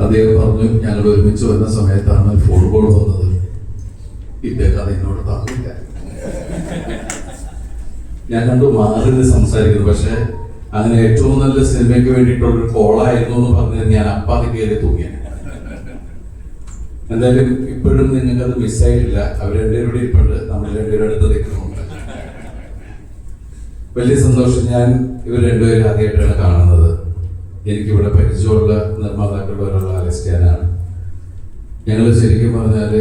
അദ്ദേഹം പറഞ്ഞു ഞങ്ങൾ ഒരുമിച്ച് വരുന്ന സമയത്താണ് ഫോൺ കോൾ വന്നത്. ഇദ്ദേഹം അത് എന്നോട് പറഞ്ഞില്ല. ഞാൻ കണ്ടു മാറി സംസാരിക്കുന്നു. പക്ഷെ അങ്ങനെ ഏറ്റവും നല്ല സിനിമയ്ക്ക് വേണ്ടിയിട്ടുള്ള ഒരു കോളായിരുന്നു എന്ന് പറഞ്ഞത് ഞാൻ അപ്പാതി കയറി തൂങ്ങിയാണ് എന്തായാലും ഇപ്പോഴും നിങ്ങൾക്ക് അത് മിസ്സായിട്ടില്ല അവർ രണ്ടുപേരുടെ ഇരിപ്പുണ്ട്. നമ്മൾ രണ്ടുപേരുടെ അടുത്ത് നിൽക്കുന്നുണ്ട്. വലിയ സന്തോഷം ഞാൻ ഇവർ രണ്ടുപേരും ആദ്യമായിട്ടാണ് കാണുന്നത്. എനിക്കിവിടെ പരിചയമുള്ള നിർമ്മാതാക്കളുടെ ഒരാൾ അലസ്റ്റാനാണ് ഞങ്ങൾ ശരിക്കും പറഞ്ഞാൽ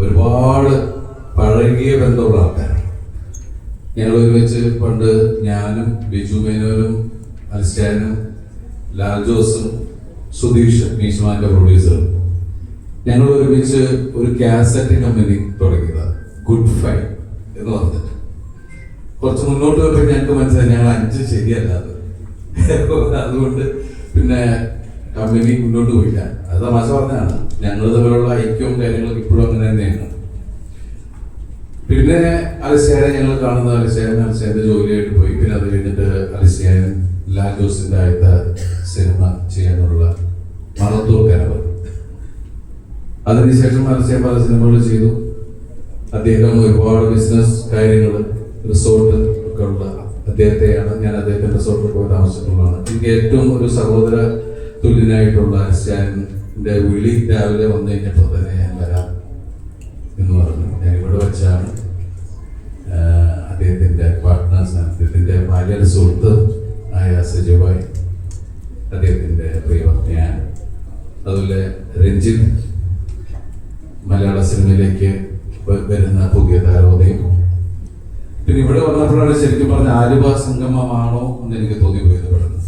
ഒരുപാട് പഴകിയ ബന്ധമുള്ള ആൾക്കാരാണ്. ഞങ്ങൾ ഒരുമിച്ച് പണ്ട് ഞാനും ബിജു മേനോനും അൽസ്റ്റാനും ലാൽ ജോസും സുധീഷ് മീശുമാന്റെ പ്രൊഡ്യൂസറും. ഞങ്ങൾ ഒരുമിച്ച് ഒരു കാസറ്റ് കമ്പനി തുടങ്ങിയതാണ് ഗുഡ് ഫൈ എന്ന് പറഞ്ഞിട്ട്. കുറച്ച് മുന്നോട്ട് പോയപ്പോൾ ഞങ്ങൾക്ക് മനസ്സിലായി ഞങ്ങൾ അഞ്ച് ശരിയല്ലാതെ അതുകൊണ്ട് പിന്നെ കമ്പനി മുന്നോട്ട് പോയില്ല. അത് തമാശ പറഞ്ഞതാണ്. ഞങ്ങൾ തമ്മിലുള്ള ഐക്യവും കാര്യങ്ങളൊക്കെ ഇപ്പോഴും അങ്ങനെ തന്നെയാണ്. പിന്നെ അലസ്യാനെ ഞങ്ങൾ കാണുന്ന അലസ്യാൻ അലസ്യാന്റെ ജോലിയായിട്ട് പോയി. പിന്നെ അത് കഴിഞ്ഞിട്ട് അലസ്യാൻ ലാൽ ജോസിന്റെ ആദ്യത്തെ സിനിമ ചെയ്യാനുള്ള മണത്തൂർ കരവ് അതിനുശേഷം അലസ്യാൻ പല സിനിമകൾ ചെയ്തു. അദ്ദേഹം ഒരുപാട് ബിസിനസ് കാര്യങ്ങൾ റിസോർട്ട് ഒക്കെ ഉള്ള അദ്ദേഹത്തെയാണ് ഞാൻ അദ്ദേഹത്തിന്റെ റിസോർട്ടിൽ പോയി താമസിച്ചിട്ടുള്ളതാണ് എനിക്ക് ഏറ്റവും ഒരു സഹോദര തുല്യനായിട്ടുള്ള അലസ്യാന്റെ വിളി രാവിലെ വന്നു കഴിഞ്ഞപ്പോൾ തന്നെ ഞാൻ വരാം എന്ന് പറഞ്ഞു. ഞാൻ ഇവിടെ വെച്ചാണ് അദ്ദേഹത്തിന്റെ പാർട്ട്നേഴ്സ് അദ്ദേഹത്തിന്റെ ബാല്യയുടെ സുഹൃത്ത് ആയ സജീവായി അദ്ദേഹത്തിന്റെ പ്രിയപത്നിയാൻ അതുപോലെ രഞ്ജിത്ത് മലയാള സിനിമയിലേക്ക് വരുന്ന പുതിയ താരോദയം പിന്നെ ഇവിടെ വന്നപ്പോഴാണ് ശരിക്കും പറഞ്ഞ ആലുവ സംഗമമാണോ എന്ന് എനിക്ക് തോന്നിപ്പോയത് പെട്ടെന്ന്.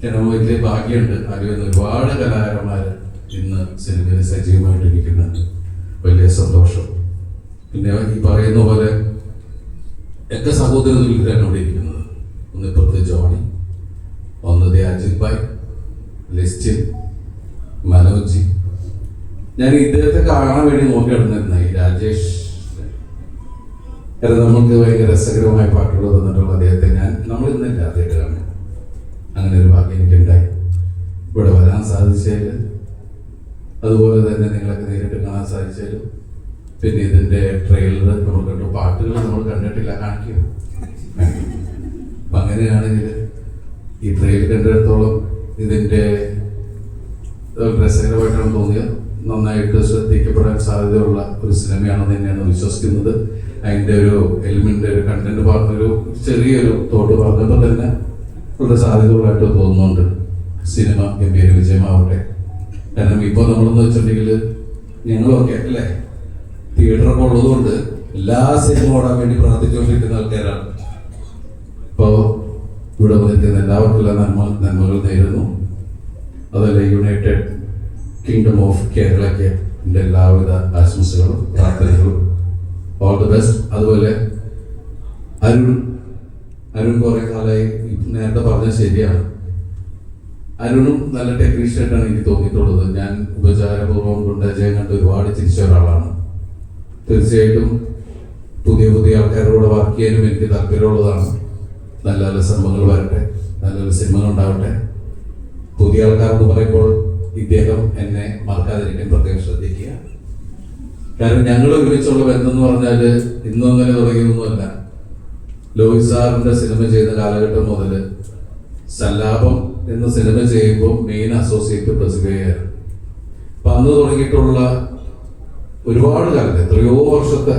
കാരണം വലിയ ഭാഗ്യമുണ്ട്. ആലുവയിൽ ഒരുപാട് കലാകാരന്മാർ ഇന്ന് സിനിമയിൽ സജീവമായിട്ടിരിക്കുന്നുണ്ട് വലിയ സന്തോഷം. പിന്നെ ഈ പറയുന്ന പോലെ എത്ര സഹോദര തുല്യരാണ് ഇവിടെ ഇരിക്കുന്നത്. ഒന്ന് ഇപ്പുറത്ത് ജോണി ഒന്ന് ദേ അജിത് ഭായ് ലിസ്റ്റിൻ മനോജ്. ഞാൻ ഇദ്ദേഹത്തെ കാണാൻ വേണ്ടി നോക്കി നടന്നിരുന്ന. ഈ രാജേഷ് കാരണം നമുക്ക് ഭയങ്കര രസകരമായ പാട്ടുകൾ തന്നിട്ടുള്ള അദ്ദേഹത്തെ ഞാൻ നമ്മൾ ഇന്നല്ല അദ്ദേഹത്തെ കാണും. അങ്ങനെ ഒരു ഭാഗ്യം എനിക്കുണ്ടായി. ഇവിടെ വരാൻ സാധിച്ചതിൽ അതുപോലെ തന്നെ നിങ്ങളൊക്കെ നേരിട്ട് കാണാൻ സാധിച്ചാലും പിന്നെ ഇതിന്റെ ട്രെയിലർ നമ്മൾ കണ്ടു പാട്ടുകൾ നമ്മൾ കണ്ടിട്ടില്ല കാണിക്കും. അങ്ങനെയാണെങ്കിൽ ഈ ട്രെയിലർ കണ്ടിടത്തോളം ഇതിന്റെ രസകരമായിട്ടാണ് തോന്നിയത്. നന്നായിട്ട് ശ്രദ്ധിക്കപ്പെടാൻ സാധ്യതയുള്ള ഒരു സിനിമയാണെന്ന് തന്നെയാണ് വിശ്വസിക്കുന്നത്. അതിന്റെ ഒരു എലിമെന്റ് ഒരു കണ്ടന്റ് പറഞ്ഞൊരു ചെറിയൊരു തോട്ട് പറഞ്ഞപ്പോൾ തന്നെ വളരെ സാധ്യതകളായിട്ട് തോന്നുന്നുണ്ട്. സിനിമ ഗംഭീര വിജയമാവട്ടെ. കാരണം ഇപ്പോൾ നമ്മളെന്ന് വെച്ചിട്ടുണ്ടെങ്കിൽ ഞങ്ങളൊക്കെ അല്ലേ? തിയേറ്ററൊക്കെ ഉള്ളതുകൊണ്ട് എല്ലാ സിനിമ ഓടാൻ വേണ്ടി പ്രാർത്ഥിച്ചുകൊണ്ടിരിക്കുന്ന ആൾക്കാരാണ്. ഇപ്പോൾ ഇവിടെ വന്നിരിക്കുന്ന എല്ലാവർക്കും എല്ലാ നന്മ നന്മകൾ നേരുന്നു. അതല്ല യുണൈറ്റഡ് കിങ്ഡം ഓഫ് കേരളയ്ക്ക് എന്റെ എല്ലാവിധ ആശംസകളും പ്രാർത്ഥനകളും. ഓൾ ദി ബെസ്റ്റ് അതുപോലെ അരുൺ അരുൺ കുറെ കാലമായി നേരത്തെ പറഞ്ഞത് ശരിയാണ്. അരുണും നല്ല ടെക്നീഷ്യനായിട്ടാണ് എനിക്ക് തോന്നിയിട്ടുള്ളത്. ഞാൻ ഉപചാരപൂർവം കൊണ്ട് അജയം കണ്ട് ഒരുപാട് ചിരിച്ച ഒരാളാണ്. തീർച്ചയായിട്ടും പുതിയ പുതിയ ആൾക്കാരോട് വർക്ക് ചെയ്യാനും എനിക്ക് താല്പര്യമുള്ളതാണ്. നല്ല നല്ല സിനിമകൾ വരട്ടെ. നല്ല നല്ല സിനിമകൾ ഉണ്ടാവട്ടെ. പുതിയ ആൾക്കാർ എന്ന് പറയുമ്പോൾ ഇദ്ദേഹം എന്നെ മറക്കാതിരിക്കാൻ പ്രത്യേകം ശ്രദ്ധിക്കുക. കാരണം ഞങ്ങൾ ഒരുമിച്ചുള്ള ബന്ധം എന്ന് പറഞ്ഞാൽ ഇന്നും അങ്ങനെ തുടങ്ങിയൊന്നുമല്ല ലോഹിത് സാറിന്റെ സിനിമ ചെയ്ത കാലഘട്ടം മുതൽ സല്ലാപം എന്ന സിനിമ ചെയ്യുമ്പോൾ മെയിൻ അസോസിയേറ്റ് പ്രസിദ്ധയായിരുന്നു. അപ്പൊ അന്ന് തുടങ്ങിയിട്ടുള്ള ഒരുപാട് കാലത്ത് എത്രയോ വർഷത്തെ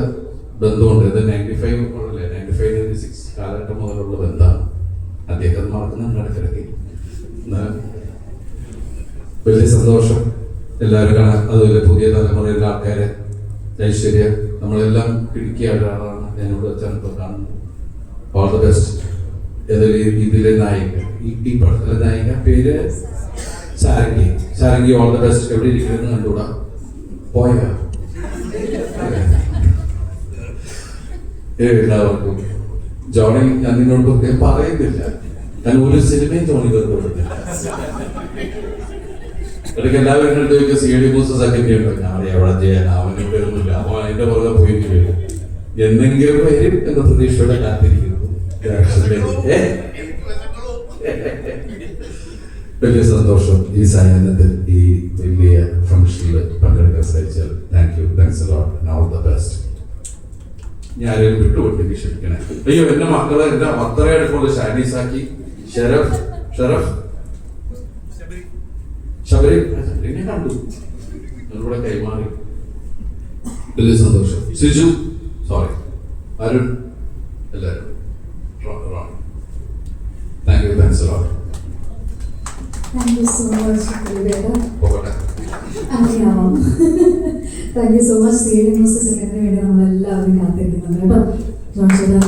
ബന്ധമുണ്ട്. ഇത് നയന്റി ഫൈവ് അല്ലേ നയന്റി ഫൈവ് നയന്റി സിക്സ് കാലഘട്ടം മുതലുള്ള ബന്ധമാണ്. അദ്ദേഹം മറക്കുന്ന എന്നാൽ വലിയ സന്തോഷം. എല്ലാവരും കാണാൻ അതുപോലെ പുതിയ തലമുറയിലെ ആൾക്കാരെ. ഐശ്വര്യ നമ്മളെല്ലാം ഇടുക്കിയ ഒരാളാണ്. ഞാനിവിടെ വെച്ചാണ് കാണുന്നത്. ഓൾ ദ ബെസ്റ്റ് ഏതൊരു ഇതിലെ നായിക. ഈ ഈ പടത്തിലെ നായിക പേര് Sarangi. Sarangi all the best എവിടെ ഇരിക്കുന്നു കണ്ടുകൂടാ? പോയ? എല്ലാവർക്കും ജോണി ഞാൻ നിന്നോട് പറയുന്നില്ല. ഞാൻ ഒരു സിനിമയും ജോണി ബന്ധപ്പെടുന്നില്ല ഇടയ്ക്ക് എല്ലാവരും എന്റെ അടുത്ത് ചോദിക്കും സി ഡി മൂസ സെക്കൻഡ് ഉണ്ടോ ഞാൻ എവിടെ ചെയ്യാൻ? അവന് ഒന്നുമില്ല അവൻ അതിന്റെ പുറകെ വരും. എന്തെങ്കിലും വരും എന്ന പ്രതീക്ഷയോടെ കാത്തിരിക്കുന്നു? വലിയ സന്തോഷം ഈ സായാഹ്നത്തിൽ ഈ വലിയ ഫംഗ്ഷനിൽ പങ്കെടുക്കാൻ സാധിച്ചാൽ thank you thanks lot all the best ഞാൻ ആരെയും വിട്ടുകൊണ്ടെങ്കിൽ ക്ഷമിക്കണേ. അയ്യോ എന്റെ മക്കളെ എന്റെ അത്ര അടുപ്പുള്ള ഷാനീസാക്കി. ഷെറഫ് ഷെറഫ്. ശബരി ശബരിനെ കണ്ടു. നിങ്ങളുടെ കൈമാറി. വലിയ സന്തോഷം. സിജു സോറി അരുൺ എല്ലാവരും. Thank you thanks you so much ദിലീപേട്ടാ പോകട്ടെ. അങ്ങനെയാവാം thank you so much C A news സെക്കൻഡിന് വേണ്ടി നമ്മളെല്ലാവരും കാത്തിരിക്കുന്നുണ്ട് കേട്ടോ. ജോൺ ചേട്ടാ